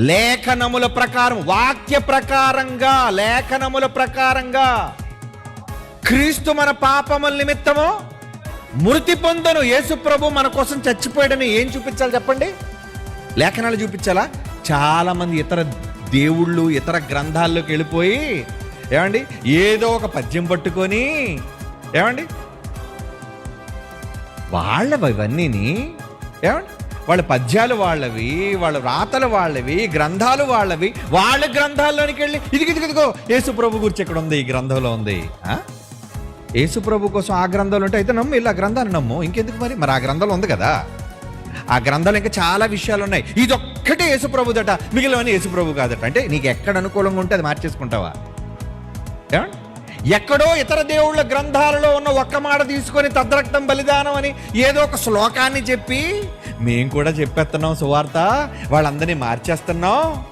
లేఖనముల ప్రకారం వాక్య ప్రకారంగా లేఖనముల ప్రకారంగా క్రీస్తు మన పాపముల నిమిత్తము మృతి పొందను. యేసు ప్రభు మన కోసం చచ్చిపోయాడని ఏం చూపించాలి చెప్పండి? లేఖనాలు చూపించాలా? చాలా మంది ఇతర దేవుళ్ళు ఇతర గ్రంథాల్లోకి వెళ్ళిపోయి ఏమండి? ఏదో ఒక పద్యం పట్టుకొని ఏమండి? వాళ్ళ ఇవన్నీని ఏమండి? వాళ్ళ పద్యాలు వాళ్ళవి వాళ్ళ రాతలు వాళ్ళవి గ్రంథాలు వాళ్ళవి. వాళ్ళ గ్రంథాల్లోనికి వెళ్ళి ఇదిగి ఇదిగో యేసు ప్రభు గురించి ఎక్కడ ఉంది ఈ గ్రంథంలో ఉంది. ఆ? యేసు ప్రభు కోసం ఆ గ్రంథాలు ఉంటే అయితే నమ్ము ఇలా గ్రంథాన్ని నమ్ము. ఇంకెందుకు మరి? మరి ఆ గ్రంథంలో ఉంది కదా. ఆ గ్రంథంలో ఇంకా చాలా విషయాలు ఉన్నాయి. ఇది ఒక్కటే యేసు ప్రభుదట మిగిలినవన్నీ యేసు ప్రభు కాదట. అంటే నీకు ఎక్కడ అనుకూలంగా ఉంటే అది మార్చేసుకుంటావా? ఎక్కడో ఇతర దేవుళ్ళ గ్రంథాలలో ఉన్న ఒక్క మాట తీసుకొని తద్రక్తం బలిదానం అని ఏదో ఒక శ్లోకాన్ని చెప్పి మేము కూడా చెప్పేస్తున్నాం సువార్త. వాళ్ళందరినీ మార్చేస్తున్నాం.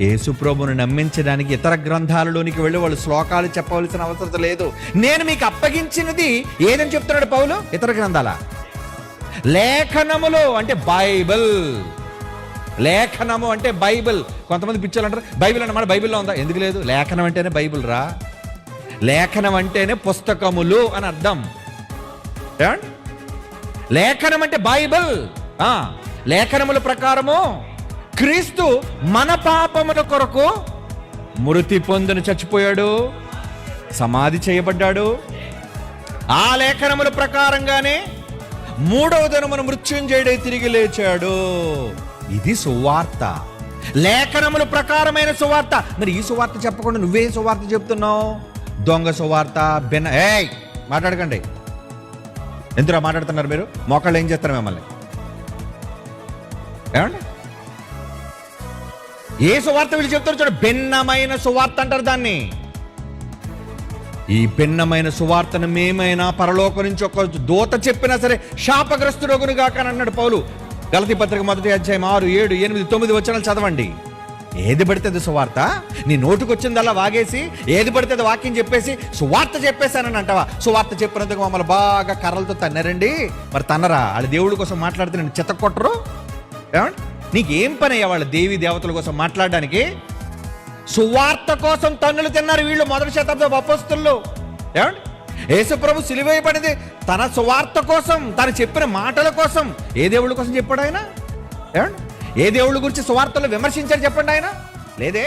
యేసుప్రభుని నమ్మించడానికి ఇతర గ్రంథాలలోనికి వెళ్ళి వాళ్ళు శ్లోకాలు చెప్పవలసిన అవసరం లేదు. నేను మీకు అప్పగించినది ఏదని చెప్తున్నాడు పౌలు? ఇతర గ్రంథాల. లేఖనములు అంటే బైబిల్. లేఖనము అంటే బైబిల్. కొంతమంది పిచ్చోళ్ళు అంటారు బైబిల్ అన్నమాట బైబిల్లో ఉందా? ఎందుకు లేదు? లేఖనం అంటేనే బైబిల్ రా. లేఖనం అంటేనే పుస్తకములు అని అర్థం. ఏమండి? లేఖనం అంటే బైబిల్. లేఖనముల ప్రకారము క్రీస్తు మన పాపముల కొరకు మృతి పొందును చచ్చిపోయాడు సమాధి చేయబడ్డాడు. ఆ లేఖనముల ప్రకారంగానే మూడవ దినమున మృత్యుంజయుడై తిరిగి లేచాడు. ఇది సువార్త. లేఖనముల ప్రకారమైన సువార్త. మరి ఈ సువార్త చెప్పకుండా నువ్వే సువార్త చెప్తున్నావు? దొంగ సువార్త భిన్న ఏయ్ మాట్లాడకండి. ఎందుకు మాట్లాడుతున్నారు మీరు? మోకాళ్ళు ఏం చేస్తారు మిమ్మల్ని? ఏమండి? ఏ సువార్త వీళ్ళు చెప్తారు చూడ భిన్నమైన సువార్త అంటారు దాన్ని. ఈ భిన్నమైన సువార్తను మేమైనా పరలోకం నుంచి ఒక దూత చెప్పినా సరే శాపగ్రస్తు రోగుని అని అన్నాడు పౌలు. గలతి పత్రిక మొదటి అధ్యాయం ఆరు ఏడు ఎనిమిది తొమ్మిది వచనాలు చదవండి. ఏది పడితే అది సువార్త? నీ నోటికొచ్చిందల్లా వాగేసి ఏది పడితే అది వాక్యం చెప్పేసి సువార్త చెప్పేశానని అంటావా? సువార్త చెప్పినందుకు మమ్మల్ని బాగా కర్రలతో తన్నారండి. మరి తన్నరా? వాళ్ళ దేవుడి కోసం మాట్లాడితే నేను చెత్త కొట్టరు? నీకేం పని అయ్యా వాళ్ళ దేవి దేవతల కోసం మాట్లాడడానికి? సువార్త కోసం తన్నులు తిన్నారు వీళ్ళు మొదటి శతాబ్దం అపస్తులు. ఏమండి? యేసుప్రభు సిలువేయబడింది తన సువార్త కోసం తను చెప్పిన మాటల కోసం. ఏ దేవుళ్ళ కోసం చెప్పాడు ఆయన? ఏమండి? ఏ దేవుళ్ళ గురించి సువార్తలు విమర్శించారు చెప్పండి ఆయన? లేదే?